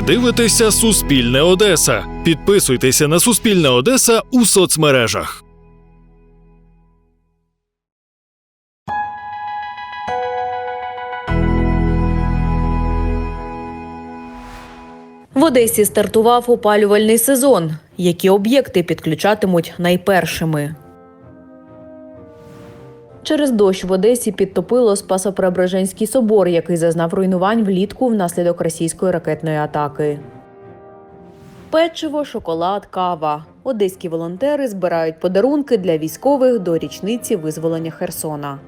Ви дивитеся Суспільне Одеса. Підписуйтеся на Суспільне Одеса у соцмережах. В Одесі стартував опалювальний сезон. Які об'єкти підключатимуть найпершими? Через дощ в Одесі підтопило Спасо-Преображенський собор, який зазнав руйнувань влітку внаслідок російської ракетної атаки. Печиво, шоколад, кава. Одеські волонтери збирають подарунки для військових до річниці визволення Херсона.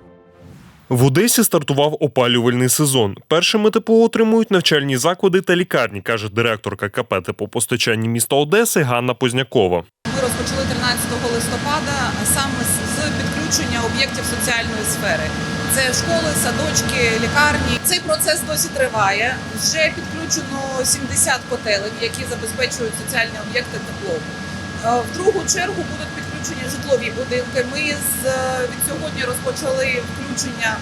В Одесі стартував опалювальний сезон. Першими ТПО отримують навчальні заклади та лікарні, каже директорка КП теплопостачання міста Одеси Ганна Познякова. Ми розпочали 13 листопада саме з- з об'єктів соціальної сфери. Це школи, садочки, лікарні. Цей процес досі триває. Вже підключено 70 котелень, які забезпечують соціальні об'єкти теплом. Е, В другу чергу будуть підключені житлові будинки. Ми е, від сьогодні розпочали включення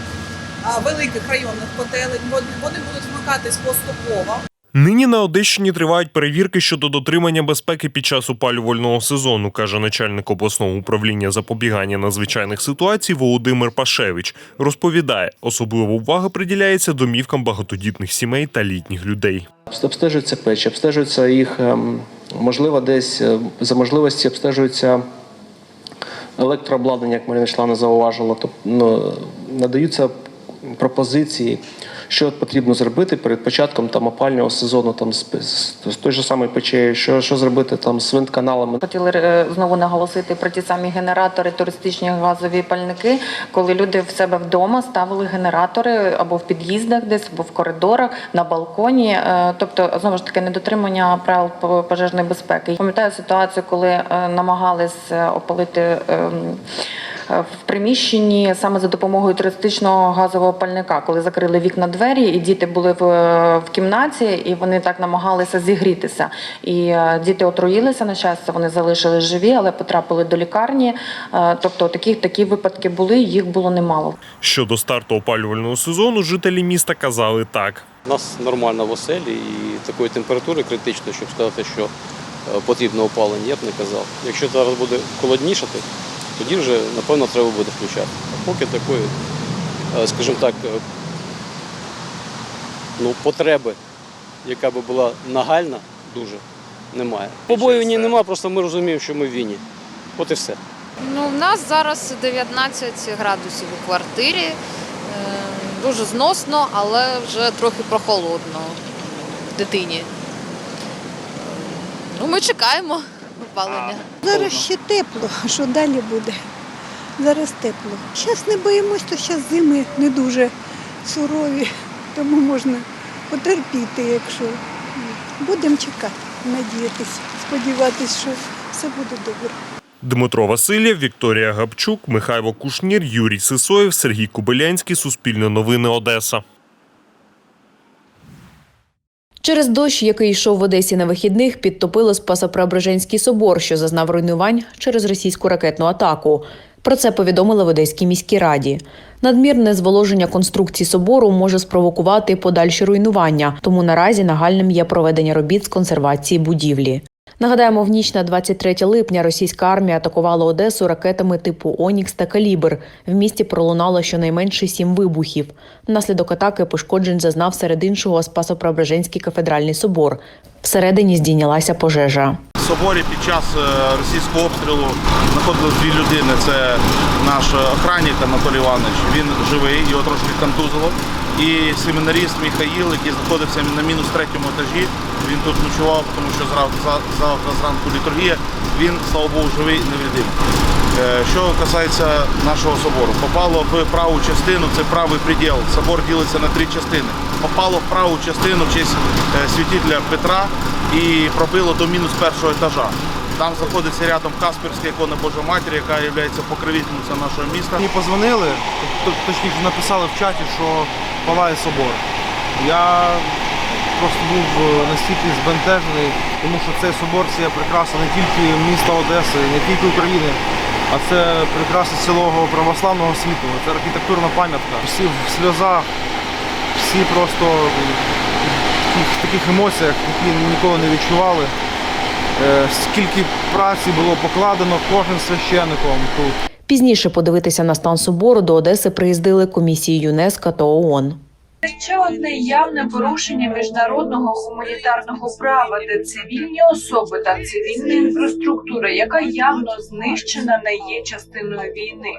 великих районних котелень. Вони будуть вмикатись поступово. Нині на Одещині тривають перевірки щодо дотримання безпеки під час опалювального сезону, каже начальник обласного управління запобігання надзвичайних ситуацій Володимир Пашевич. Розповідає, особлива увага приділяється домівкам багатодітних сімей та літніх людей. Обстежуються печі, обстежуються їх, ем, можливо, десь е, за можливості обстежуються електрообладнання, як Марина Члана зауважила. Тобто ну, надаються пропозиції, що потрібно зробити перед початком там опального сезону, там з, з, з той же самої печею, що, що зробити там з винтканалами. Хотіли е, знову наголосити про ті самі генератори, туристичні газові пальники, коли люди в себе вдома ставили генератори або в під'їздах, десь або в коридорах, на балконі. Е, Тобто, знову ж таки, недотримання правил по- пожежної безпеки. Пам'ятаю ситуацію, коли е, намагались опалити. Е, В приміщенні саме за допомогою туристичного газового пальника, коли закрили вікна двері, і діти були в, в кімнаті, і вони так намагалися зігрітися. І е, діти отруїлися на щастя, вони залишились живі, але потрапили до лікарні. Е, Тобто такі, такі випадки були, їх було немало. Щодо старту опалювального сезону, жителі міста казали так. У нас нормально в оселі і такої температури критичної, щоб сказати, що потрібно опалення, я б не казав. Якщо зараз буде холоднішати, тоді вже напевно треба буде включати. А поки такої, е, скажімо так, е, ну, потреби, яка би була нагальна, дуже немає. Побоювання немає, просто ми розуміємо, що ми в війні. От і все. Ну, в нас зараз 19 градусів у квартирі. Е, Дуже зносно, але вже трохи прохолодно дитині. Ну, ми чекаємо опалення. Зараз ще тепло, що далі буде? Зараз тепло. Зараз не боїмось, то зараз зими не дуже сурові, тому можна потерпіти, якщо будемо чекати, надіятися, сподіватися, що все буде добре. Дмитро Васильєв, Вікторія Габчук, Михайло Кушнір, Юрій Сисоєв, Сергій Кобилянський, Суспільне новини Одеса. Через дощ, який йшов в Одесі на вихідних, підтопило Спасо-Преображенський собор, що зазнав руйнувань через російську ракетну атаку. Про це повідомили в Одеській міській раді. Надмірне зволоження конструкції собору може спровокувати подальші руйнування, тому наразі нагальним є проведення робіт з консервації будівлі. Нагадаємо, в ніч на 23 липня російська армія атакувала Одесу ракетами типу Онікс та Калібр. В місті пролунало щонайменше сім вибухів. Внаслідок атаки пошкоджень зазнав серед іншого Спасо-Преображенський кафедральний собор. Всередині здійнялася пожежа. В соборі під час е, російського обстрілу знаходились дві людини. Це наш охранник Анатолій Іванович. Він живий, його трошки контузило. І семінаріст Михаїл, який знаходився на мінус третьому етажі. Він тут ночував, тому що завтра зранку літургія. Він, слава Богу, живий, невидимий. Е, Що касається нашого собору, попало в праву частину, це правий приділ. Собор ділиться на три частини. Попало в праву частину в честь е, святителя Петра і пробило до мінус першого етажа. Там знаходиться рядом Касперська ікона Божої Матері, яка є покровительницею нашого міста. Мені позвонили, точніше написали в чаті, що палає собор. Я просто був е, настільки збентежений, тому що цей собор це є прикраса не тільки міста Одеси, не тільки України, а це прикраса цілого православного світу. Це архітектурна пам'ятка. Всі в сльозах, всі просто таких, таких емоціях, які ніколи не відчували. Е, Скільки праці було покладено кожним священником тут. Пізніше подивитися на стан собору до Одеси приїздили комісії ЮНЕСКО та ООН. Ще одне явне порушення міжнародного гуманітарного права, де цивільні особи та цивільна інфраструктура, яка явно знищена, не є частиною війни.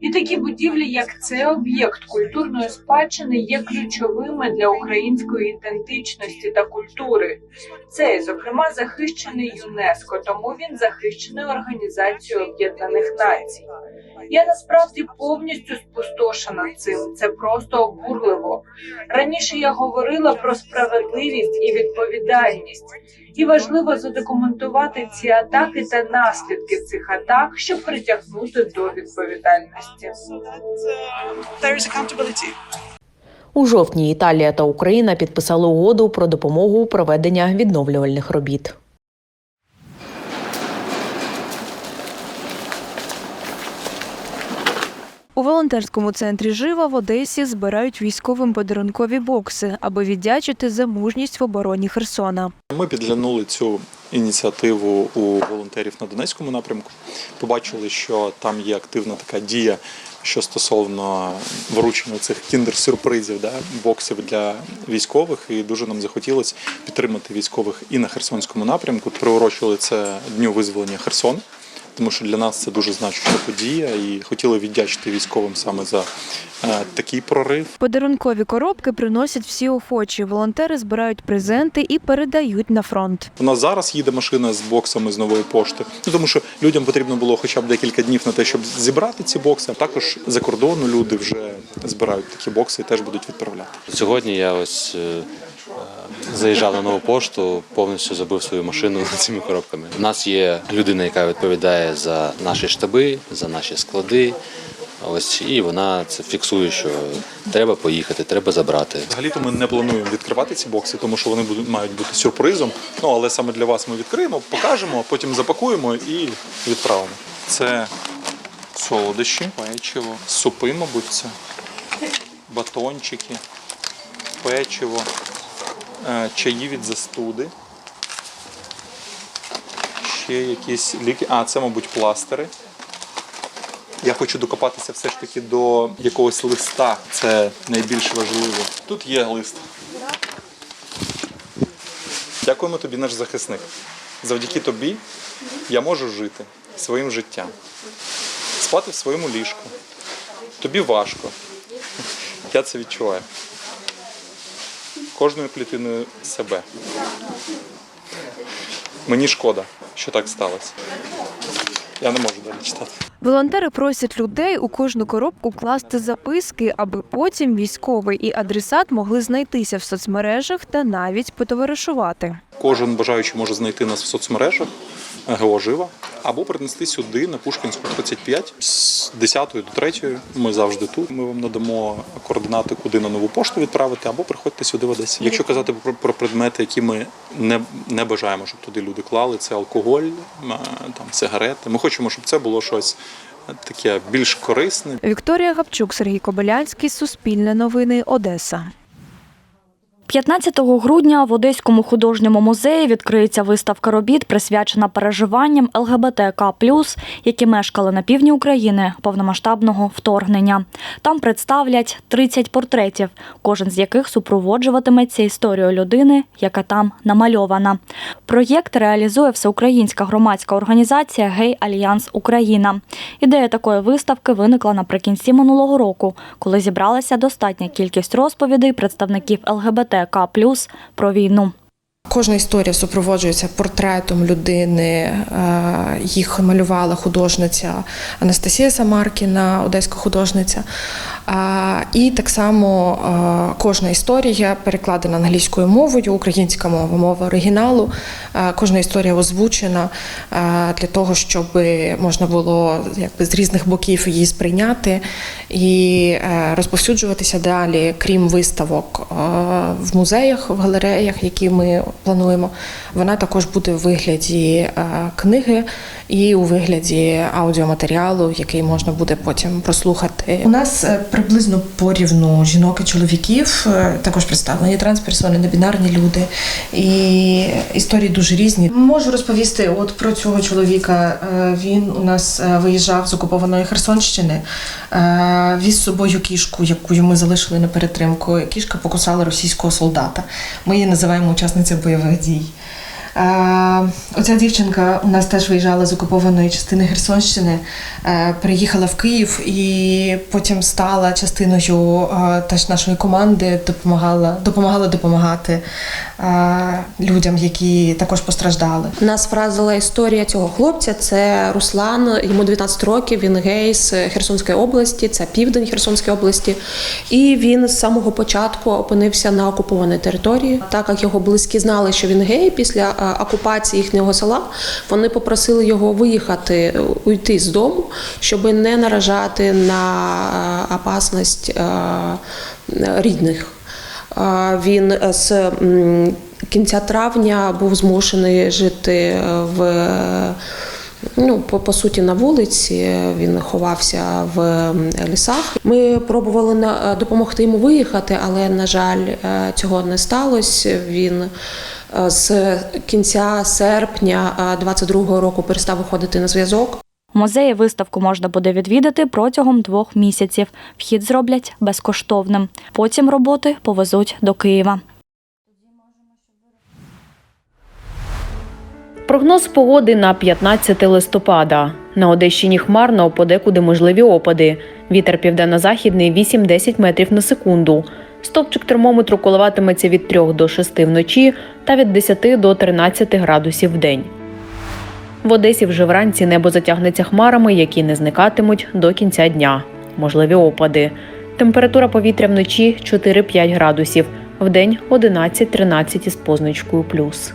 І такі будівлі, як цей об'єкт культурної спадщини, є ключовими для української ідентичності та культури. Цей, зокрема, захищений ЮНЕСКО, тому він захищений Організацією Об'єднаних Націй. Я насправді повністю спустошена цим. Це просто обурливо. Раніше я говорила про справедливість і відповідальність, і важливо задокументувати ці атаки та наслідки цих атак, щоб притягнути до відповідальності. У жовтні Італія та Україна підписали угоду про допомогу у проведення відновлювальних робіт. У волонтерському центрі Жива в Одесі збирають військовим подарункові бокси, аби віддячити за мужність в обороні Херсона. Ми підглянули цю ініціативу у волонтерів на Донецькому напрямку. Побачили, що там є активна така дія, що стосовно вручення цих кіндер-сюрпризів, да, боксів для військових. І дуже нам захотілося підтримати військових і на Херсонському напрямку. Приурочили це дню визволення Херсона. Тому що для нас це дуже значуща подія, і хотіли віддячити військовим саме за е, такий прорив. Подарункові коробки приносять всі охочі. Волонтери збирають презенти і передають на фронт. У нас зараз їде машина з боксами з нової пошти. Ну тому що людям потрібно було хоча б декілька днів на те, щоб зібрати ці бокси. А також за кордону люди вже збирають такі бокси і теж будуть відправляти. Сьогодні я ось е, заїжджав на нову пошту, повністю забив свою машину цими коробками. У нас є людина, яка відповідає за наші штаби, за наші склади. Ось і вона це фіксує, що треба поїхати, треба забрати. Взагалі-то ми не плануємо відкривати ці бокси, тому що вони будуть мають бути сюрпризом. Ну але саме для вас ми відкриємо, покажемо, потім запакуємо і відправимо. Це солодощі, печиво, супи, мабуть, це батончики, печиво, чаї від застуди. Ще якісь ліки. А, це, мабуть, пластири. Я хочу докопатися все ж таки до якогось листа. Це найбільш важливо. Тут є лист. Дякуємо тобі, наш захисник. Завдяки тобі я можу жити своїм життям, спати в своєму ліжку. Тобі важко. Я це відчуваю. Кожною клітиною себе. Мені шкода, що так сталося. Я не можу далі читати. Волонтери просять людей у кожну коробку класти записки, аби потім військовий і адресат могли знайтися в соцмережах та навіть потоваришувати. Кожен бажаючий може знайти нас в соцмережах ГО Жива або принести сюди на Пушкінську 35 з 10 до 3. Ми завжди тут. Ми вам надамо координати, куди на нову пошту відправити, або приходьте сюди в Одесі. Якщо казати про, про предмети, які ми не, не бажаємо, щоб туди люди клали, це алкоголь, там сигарети. Ми хочемо, щоб це було щось таке більш корисне, Вікторія Гапчук, Сергій Кобилянський, Суспільне новини, Одеса. 15 грудня в Одеському художньому музеї відкриється виставка робіт, присвячена переживанням ЛГБТК+, які мешкали на півдні України повномасштабного вторгнення. Там представлять 30 портретів, кожен з яких супроводжуватиметься історією людини, яка там намальована. Проєкт реалізує всеукраїнська громадська організація Гей Альянс Україна. Ідея такої виставки виникла наприкінці минулого року, коли зібралася достатня кількість розповідей представників ЛГБТК про війну. Кожна історія супроводжується портретом людини. е, Їх малювала художниця Анастасія Самаркіна, одеська художниця. І так само е, кожна історія перекладена англійською мовою, українська мова, мова оригіналу. Е, Кожна історія озвучена е, для того, щоб можна було якби з різних боків її сприйняти і е, розповсюджуватися далі, крім виставок е, в музеях, в галереях, які ми плануємо. Вона також буде у вигляді е, книги і у вигляді аудіоматеріалу, який можна буде потім прослухати. У нас е, приблизно порівну жінок і чоловіків. Е, Також представлені трансперсони, небінарні люди. І історії дуже різні. Можу розповісти от про цього чоловіка. Він у нас виїжджав з окупованої Херсонщини, віз з собою кішку, яку йому залишили на перетримку. Кішка покусала російського солдата. Ми її називаємо учасниця бойових дій. Е, Оця дівчинка у нас теж виїжджала з окупованої частини Херсонщини, е, приїхала в Київ і потім стала частиною е, теж нашої команди, допомагала, допомагала допомагати людям, які також постраждали. Нас вразила історія цього хлопця. Це Руслан, йому 19 років. Він гей з Херсонської області, це південь Херсонської області. І він з самого початку опинився на окупованій території. Так як його близькі знали, що він гей після окупації їхнього села, вони попросили його виїхати, е, уйти з дому, щоб не наражати на е, опасність е, рідних. Він е, з кінця травня був змушений жити е, в е, ну, по, по суті на вулиці. Він ховався в лісах. Ми пробували на, е, допомогти йому виїхати, але на жаль, е, цього не сталося. Він е, з кінця серпня 22-го року перестав виходити на зв'язок. Музеї виставку можна буде відвідати протягом двох місяців. Вхід зроблять безкоштовним. Потім роботи повезуть до Києва. Прогноз погоди на 15 листопада. На Одещині хмарно, подекуди можливі опади. Вітер південно-західний 8-10 метрів на секунду. Стопчик термометру коливатиметься від 3 до 6 вночі та від 10 до 13 градусів в день. В Одесі вже вранці небо затягнеться хмарами, які не зникатимуть до кінця дня. Можливі опади. Температура повітря вночі 4-5 градусів, вдень 11-13 із позначкою плюс.